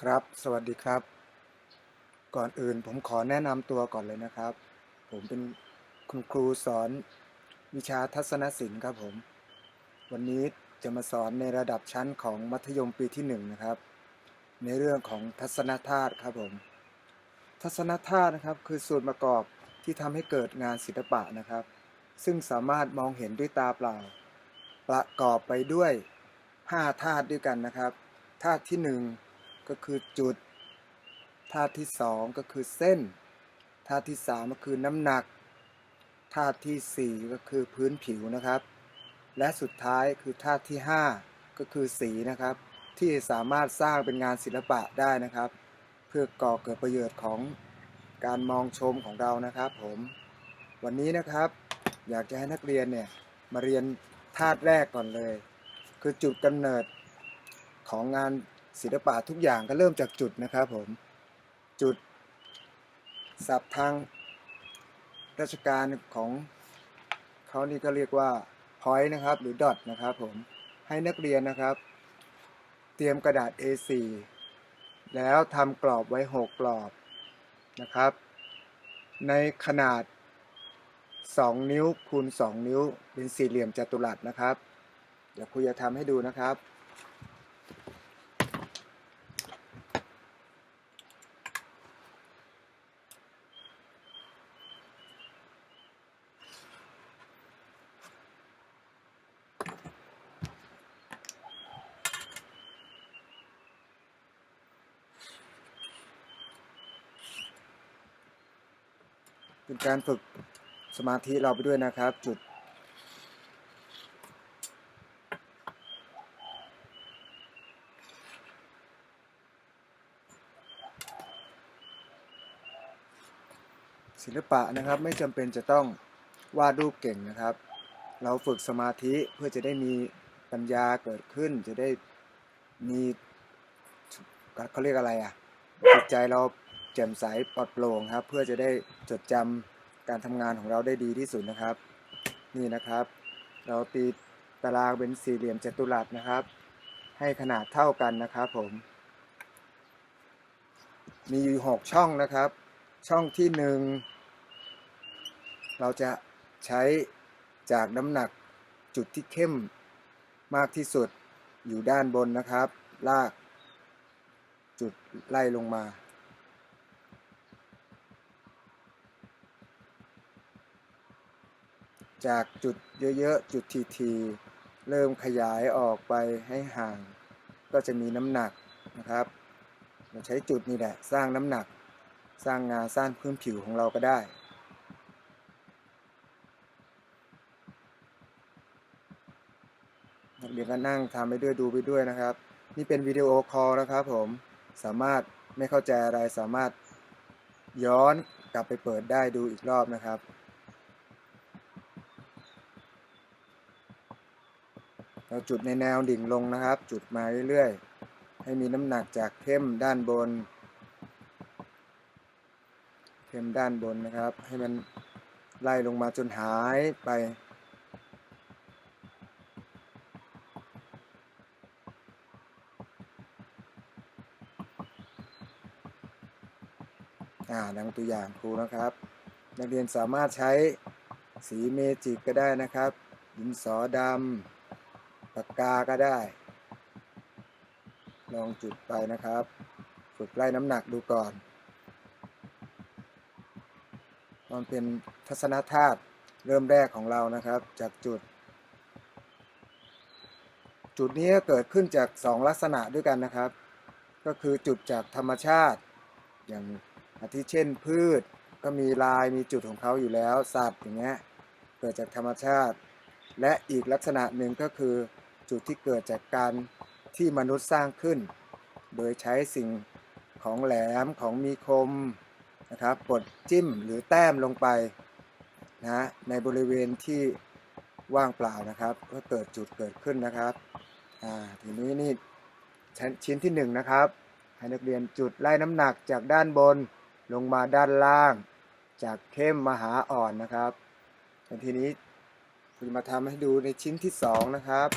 ครับ สวัสดีครับ ก่อนอื่นผมขอแนะนำตัวก่อนเลยนะครับ ผมเป็นคุณครูสอนวิชาทัศนศิลป์ครับผม วันนี้จะมาสอนในระดับชั้นของมัธยมปีที่หนึ่งนะครับ ในเรื่องของทัศนธาตุครับผม ทัศนธาตุนะครับคือส่วนประกอบที่ทำให้เกิดงานศิลปะนะครับ ซึ่งสามารถมองเห็นด้วยตาเปล่า ประกอบไปด้วย 5 ธาตุด้วยกันนะครับ ธาตุที่ 1 ก็คือจุดธาตุที่2ก็คือเส้นธาตุที่3ก็คือน้ำหนักธาตุที่สี่ก็คือพื้นผิวนะครับ และสุดท้ายคือธาตุที่5ก็คือสีนะครับ ที่สามารถสร้างเป็นงานศิลปะได้นะครับ เพื่อก่อเกิดประโยชน์ของการมองชมของเรานะครับผมวันนี้นะครับอยากจะให้นักเรียนเนี่ยมาเรียนธาตุแรกก่อนเลย คือจุดกำเนิดของงาน ศิลปะทุกอย่างก็เริ่มจากจุดนะครับผมจุดศัพท์ทางราชการของเขานี่ก็เรียกว่า point นะครับ หรือ dot นะครับผมให้นักเรียนนะครับ เตรียมกระดาษ A4 แล้วทำกรอบไว้ 6 กรอบนะครับ ในขนาด 2 นิ้วคูณ 2 นิ้วเป็นสี่เหลี่ยมจัตุรัสนะครับ เดี๋ยวครูจะทำให้ดูนะครับ เป็นการฝึกสมาธิเราไปด้วยนะครับ จุด ศิลปะนะครับไม่จำเป็นจะต้องวาดรูปเก่งนะครับ เราฝึกสมาธิเพื่อจะได้มีปัญญาเกิดขึ้น จะได้มีเขาเรียกอะไรอะจิตใจเรา จ่มใสปลอดโปร่งครับ เพื่อจะได้จดจำการทำงานของเราได้ดีที่สุดนะครับ นี่นะครับ เราตีตารางเป็นสี่เหลี่ยมจัตุรัสนะครับ ให้ขนาดเท่ากันนะครับผม มีอยู่หกช่องนะครับ ช่องที่หนึ่งเราจะใช้จากน้ำหนักจุดที่เข้มมากที่สุดอยู่ด้านบนนะครับ ลากจุดไล่ลงมา จากจุดเยอะๆ จุดทีๆเริ่มขยายออกไปให้ห่าง ก็จะมีน้ำหนักนะครับ เราใช้จุดนี้แหละสร้างน้ำหนัก สร้างงานสร้างพื้นผิวของเราก็ได้นักเรียนก็นั่งทำไปด้วยดูไปด้วยนะครับ นี่เป็นวิดีโอคอลนะครับผมสามารถไม่เข้าใจอะไรสามารถย้อนกลับไปเปิดได้ดูอีกรอบนะครับ เราจุดในแนวดิ่งลงนะครับ จุดมาเรื่อยๆ ให้มีน้ำหนักจากเข้มด้านบน เข้มด้านบนนะครับ ให้มันไล่ลงมาจนหายไป อ่าดังตัวอย่างครูนะครับ นักเรียนสามารถใช้สีเมจิกก็ได้นะครับดินสอดำ ปากกาก็ได้ ลองจุดไปนะครับ ฝึกไล่น้ำหนักดูก่อน มันเป็นทัศนธาตุเริ่มแรกของเรานะครับ จากจุด จุดนี้เกิดขึ้นจาก2ลักษณะด้วยกันนะครับ ก็คือจุดจากธรรมชาติ อย่างอาทิเช่นพืชก็มีลายมีจุดของเขาอยู่แล้ว สัตว์อย่างเงี้ยเกิดจากธรรมชาติ และอีกลักษณะหนึ่งก็คือ จุดที่เกิดจากการที่มนุษย์สร้างขึ้น โดยใช้สิ่งของแหลมของมีคมนะครับกดจิ้มหรือแต้มลงไปนะในบริเวณที่ว่างเปล่านะครับ ก็เกิดจุดเกิดขึ้นนะครับอ่าทีนี้นี่ชิ้นที่หนึ่งนะครับให้นักเรียนจุดไล่น้ำหนักจากด้านบนลงมาด้านล่าง จากเข้มมาหาอ่อนนะครับทีนี้คุณมาทำให้ดูในชิ้นที่สองนะครับ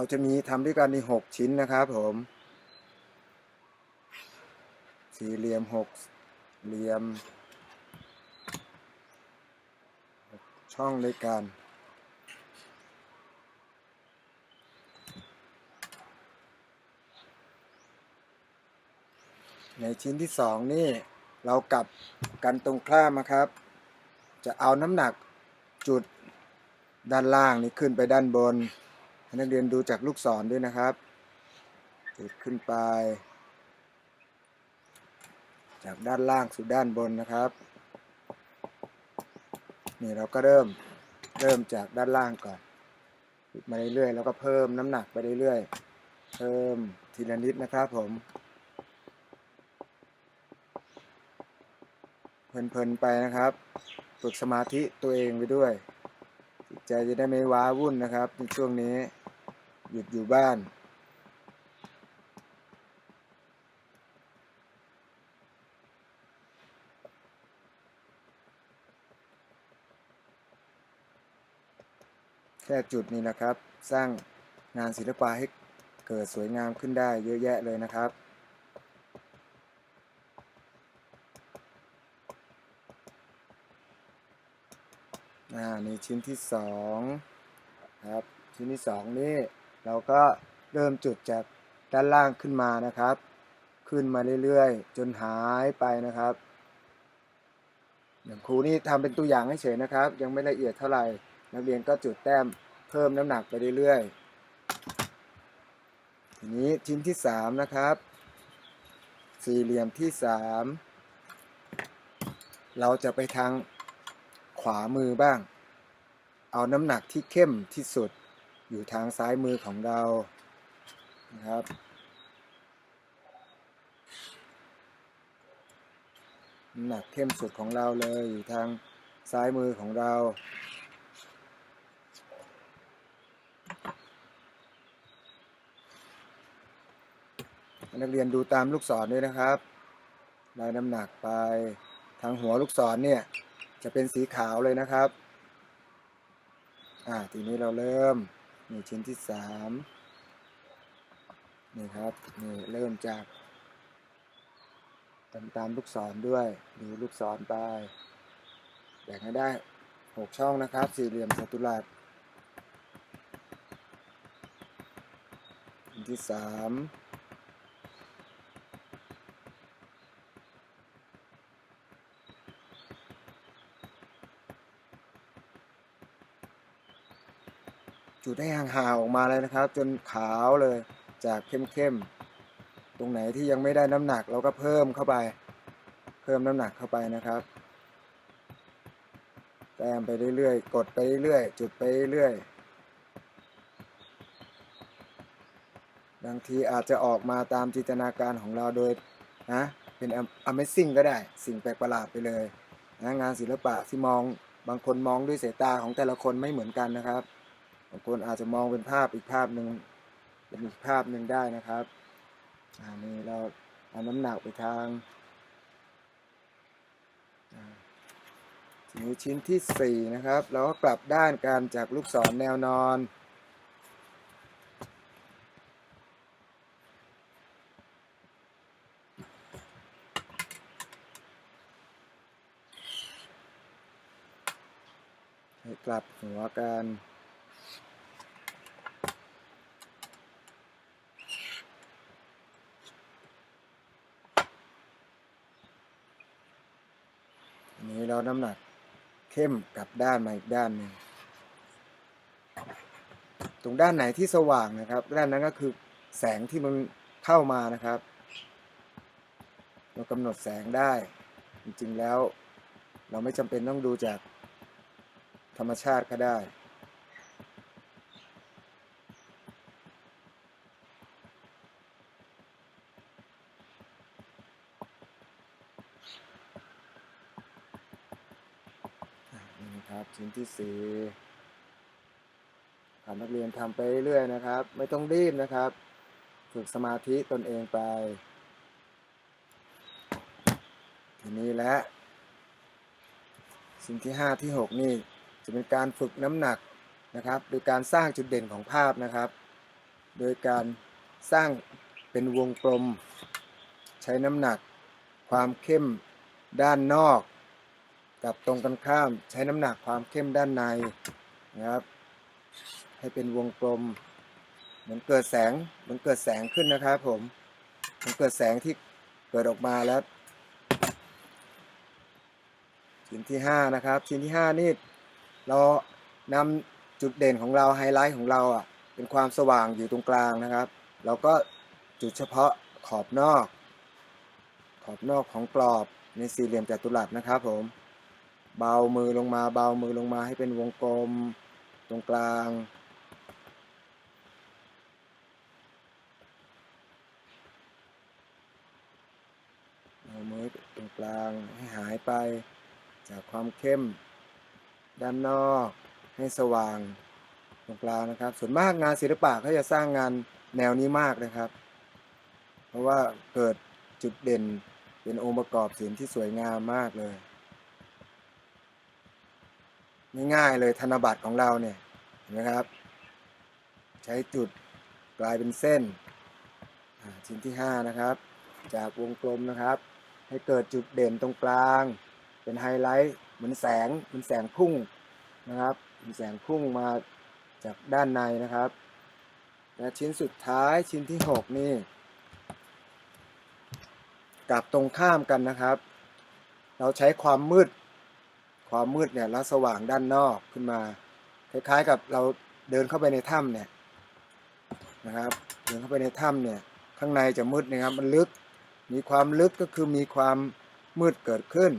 เราจะมีทำด้วยกันในหกชิ้นนะครับผม สี่เหลี่ยมหกเหลี่ยม ช่องด้วยกันในชิ้นที่สองนี่เรากลับกันตรงข้ามนะครับ จะเอาน้ำหนักจุดด้านล่างนี้ขึ้นไปด้านบน ให้นักเรียนดูจากลูกศรด้วยนะครับจุดขึ้นไป จากด้านล่างสู่ด้านบนนะครับ นี่เราก็เริ่มเริ่มจากด้านล่างก่อนจุดมาเรื่อยๆแล้วก็เพิ่มน้ำหนักไปเรื่อยๆ เพิ่มทีละนิดนะครับผมเพลินๆไปนะครับฝึกสมาธิตัวเองไปด้วย จิตใจจะได้ไม่ว้าวุ่นนะครับในช่วงนี้ หยุดอยู่บ้าน แค่จุดนี้นะครับ สร้างงานศิลปะให้เกิดสวยงามขึ้นได้เยอะแยะเลยนะครับอ่านี่ชิ้นที่สองครับ ชิ้นที่สองนี่ เราก็เริ่มจุดจากด้านล่างขึ้นมานะครับ ขึ้นมาเรื่อยๆ จนหายไปนะครับ อย่างครูนี่ทำเป็นตัวอย่างให้เฉยนะครับ ยังไม่ละเอียดเท่าไหร่นักเรียนก็จุดแต้มเพิ่มน้ำหนักไปเรื่อยๆทีนี้ชิ้นที่สามนะครับ สี่เหลี่ยมที่สามเราจะไปทางขวามือบ้าง เอาน้ำหนักที่เข้มที่สุด อยู่ทางซ้ายมือของเรานะครับ หนักเข้มสุดของเราเลยอยู่ทางซ้ายมือของเรานักเรียนดูตามลูกศรด้วยนะครับได้น้ำหนักไปทางหัวลูกศรเนี่ย จะเป็นสีขาวเลยนะครับ อ่า ทีนี้เราเริ่ม นี่ชิ้นที่สามนี่ครับนี่เริ่มจากตามตามลูกศรด้วยดูลูกศรไปแบ่งให้ได้หกช่องนะครับ สี่เหลี่ยมจัตุรัสชิ้นที่สาม จุดให้ห่างๆออกมาเลยนะครับ จนขาวเลยจากเข้มๆตรงไหนที่ยังไม่ได้น้ำหนักเราก็เพิ่มเข้าไป เพิ่มน้ำหนักเข้าไปนะครับแต้มไปเรื่อยๆ กดไปเรื่อยๆ จุดไปเรื่อยๆ บางทีอาจจะออกมาตามจินตนาการของเราโดยนะเป็น Amazing ก็ได้ สิ่งแปลกประหลาดไปเลยนะงานศิลปะที่มองบางคนมองด้วยสายตาของแต่ละคนไม่เหมือนกันนะครับ บางคนอาจจะมองเป็นภาพอีกภาพหนึ่งเป็นอีกภาพหนึ่งได้นะครับอันนี้เราเอาน้ำหนักไปทางทีนี้ชิ้นที่สี่นะครับ เราก็กลับด้านกันจากลูกศรแนวนอนให้กลับหัวกัน อั น้ำหนักเข้มกลับด้านมาอีกด้านหนึ่งตรงด้านไหนที่สว่างนะครับ ด้านนั้นก็คือแสงที่มันเข้ามานะครับ เรากำหนดแสงได้ จริงๆแล้ว เราไม่จำเป็นต้องดูจากธรรมชาติก็ได้ อะนี่นะครับ ชิ้นที่สี่ทำนักเรียนทำไปเรื่อยๆนะครับ ไม่ต้องรีบนะครับ ฝึกสมาธิตนเองไป ทีนี้และ สิ่งที่ห้าที่หกนี่จะเป็นการฝึกน้ำหนักนะครับโดยการสร้างจุดเด่นของภาพนะครับ โดยการสร้างเป็นวงกลม ใช้น้ำหนัก ความเข้มด้านนอก กับตรงกันข้ามใช้น้ำหนักความเข้มด้านในนะครับ ให้เป็นวงกลม เหมือนเกิดแสงเหมือนเกิดแสงขึ้นนะครับผมมันเกิดแสงที่เกิดออกมาแล้วชิ้นที่ห้านะครับ ชิ้นที่ห้านี่เรานำจุดเด่นของเราไฮไลท์ของเราอะเป็นความสว่างอยู่ตรงกลางนะครับ เราก็จุดเฉพาะขอบนอก ขอบนอกของกรอบในสี่เหลี่ยมจัตุรัสนะครับผม เบามือลงมาเบามือลงมาให้เป็นวงกลมตรงกลาง เอามือตรงกลางให้หายไปจากความเข้ม ด้านนอกให้สว่างตรงกลางนะครับ ส่วนมากงานศิลปะเขาจะสร้างงานแนวนี้มากนะครับ เพราะว่าเกิดจุดเด่นเป็นองค์ประกอบศิลป์ที่สวยงามมากเลย ง่ายๆเลยธนบัตรของเราเนี่ยเห็นไหมครับ ใช้จุดกลายเป็นเส้นชิ้นที่ 5 นะครับ จากวงกลมนะครับ ให้เกิดจุดเด่นตรงกลาง เป็นไฮไลท์เหมือนแสงเหมือนแสงพุ่งนะครับเหมือนแสงพุ่งมาจากด้านในนะครับและชิ้นสุดท้ายชิ้นที่ 6 นี่กลับตรงข้ามกันนะครับ เราใช้ความมืด ความมืดเนี่ยแล้วสว่างด้านนอกขึ้นมา คล้ายๆกับเราเดินเข้าไปในถ้ำเนี่ยนะครับ เดินเข้าไปในถ้ำเนี่ยข้างในจะมืดนะครับมันลึก มีความลึกก็คือมีความมืดเกิดขึ้น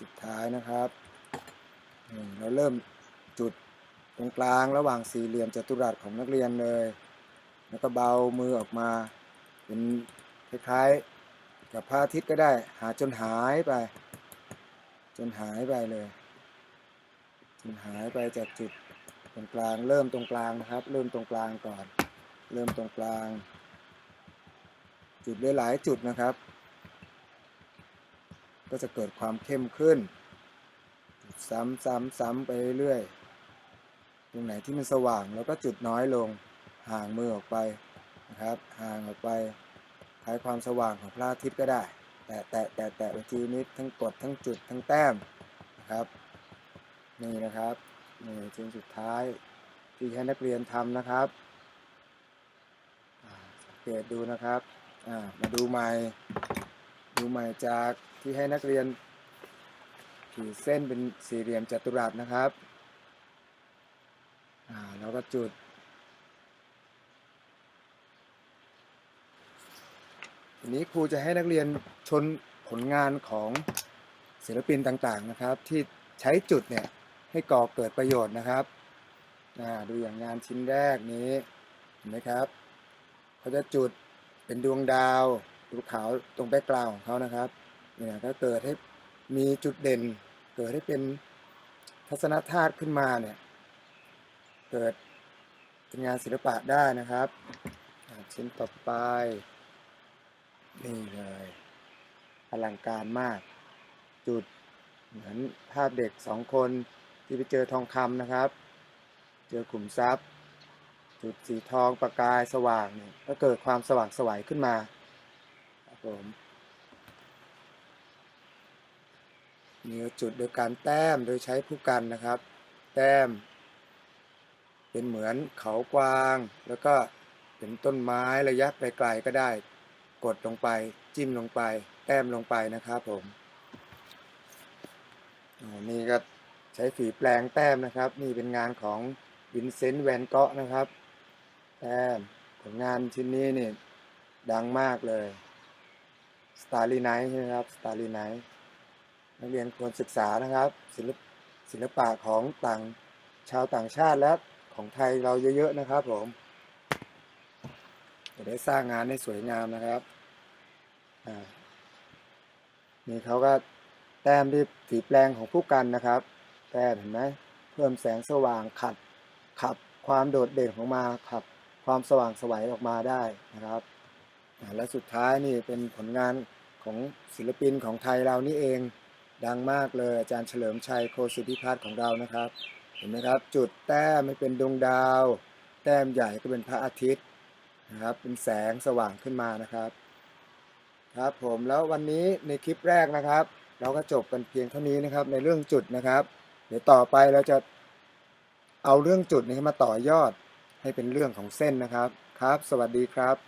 สุดท้ายนะครับนี่เราเริ่มจุด ตรงกลางระหว่างสี่เหลี่ยมจัตุรัสของนักเรียนเลย แล้วก็เบามือออกมาเป็นคล้ายๆกับพระอาทิตย์ก็ได้ หาจนหายไป จนหายไปเลย จนหายไปจากจุดตรงกลาง เริ่มตรงกลางนะครับ เริ่มตรงกลางก่อน เริ่มตรงกลาง จุดหลายๆจุดนะครับ ก็จะเกิดความเข้มขึ้น ซ้ำซ้ำซ้ำไปเรื่อยๆ ตรงไหนที่มันสว่างเราก็จุดน้อยลง ห่างมือออกไปนะครับ ห่างออกไปคล้ายความสว่างของพระอาทิตย์ก็ได้ แตะแตะแตะแตะไปทีนิดทั้งกดทั้งจุดทั้งแต้มนะครับ นี่นะครับนี่ชิ้นสุดท้ายที่ให้นักเรียนทำนะครับสังเกตดูนะครับมาดูใหม่ ดูใหม่จากที่ให้นักเรียนขีดเส้นเป็นสี่เหลี่ยมจัตุรัสนะครับ อ่าแล้วก็จุด ทีนี้ครูจะให้นักเรียนชนผลงานของศิลปินต่างๆนะครับ ที่ใช้จุดเนี่ยให้ก่อเกิดประโยชน์นะครับอ่าดูอย่างงานชิ้นแรกนี้เห็นไหมครับเขาจะจุดเป็นดวงดาวดูขาวตรงแบ็กกราวของเขานะครับเนี่ยก็เกิดให้มีจุดเด่น เกิดให้เป็นทัศนธาตุขึ้นมาเนี่ย เกิดเป็นงานศิลปะได้นะครับชิ้นต่อไป นี่เลยอลังการมาก จุดเหมือนภาพเด็กสองคนที่ไปเจอทองคำนะครับ เจอขุมทรัพย์ จุดสีทองประกายสว่างเนี่ยก็เกิดความสว่างสวัยขึ้นมาครับผมนี่จุดโดยการแต้มโดยใช้ผู้กันนะครับ แต้ม เป็นเหมือนเขากวาง แล้วก็เป็นต้นไม้ระยะไกลๆก็ได้ กดลงไปจิ้มลงไป แต้มลงไปนะครับผมอ่านี่ก็ใช้ฝีแปลงแต้มนะครับ นี่เป็นงานของวินเซนต์แวนเกาะนะครับแต้มผลงานชิ้นนี้นี่ดังมากเลยสตาร์ลีไนท์ใช่ไหมครับสตาร์ลีไนท์นักเรียนควรศึกษานะครับ ศิลปศิลปะของต่างชาวต่างชาติและ ของไทยเราเยอะๆนะครับผมจะได้สร้างงานให้สวยงามนะครับนี่เขาก็แต้มที่ฝีแปลงของผู้กันนะครับแต้มเห็นไหมเพิ่มแสงสว่างขัดขับความโดดเด่นของมาขับความสว่างสวัยออกมาได้นะครับ และสุดท้ายนี่เป็นผลงานของศิลปินของไทยเรานี่เองดังมากเลยอาจารย์เฉลิมชัยโคสิทธิพัฒน์ของเรานะครับ เห็นไหมครับ จุดแต้มไม่เป็นดวงดาว แต้มใหญ่ก็เป็นพระอาทิตย์นะครับ เป็นแสงสว่างขึ้นมานะครับ ครับผมแล้ววันนี้ในคลิปแรกนะครับ เราก็จบกันเพียงเท่านี้นะครับ ในเรื่องจุดนะครับ เดี๋ยวต่อไปเราจะเอาเรื่องจุดนี้มาต่อยอดให้เป็นเรื่องของเส้นนะครับครับ สวัสดีครับ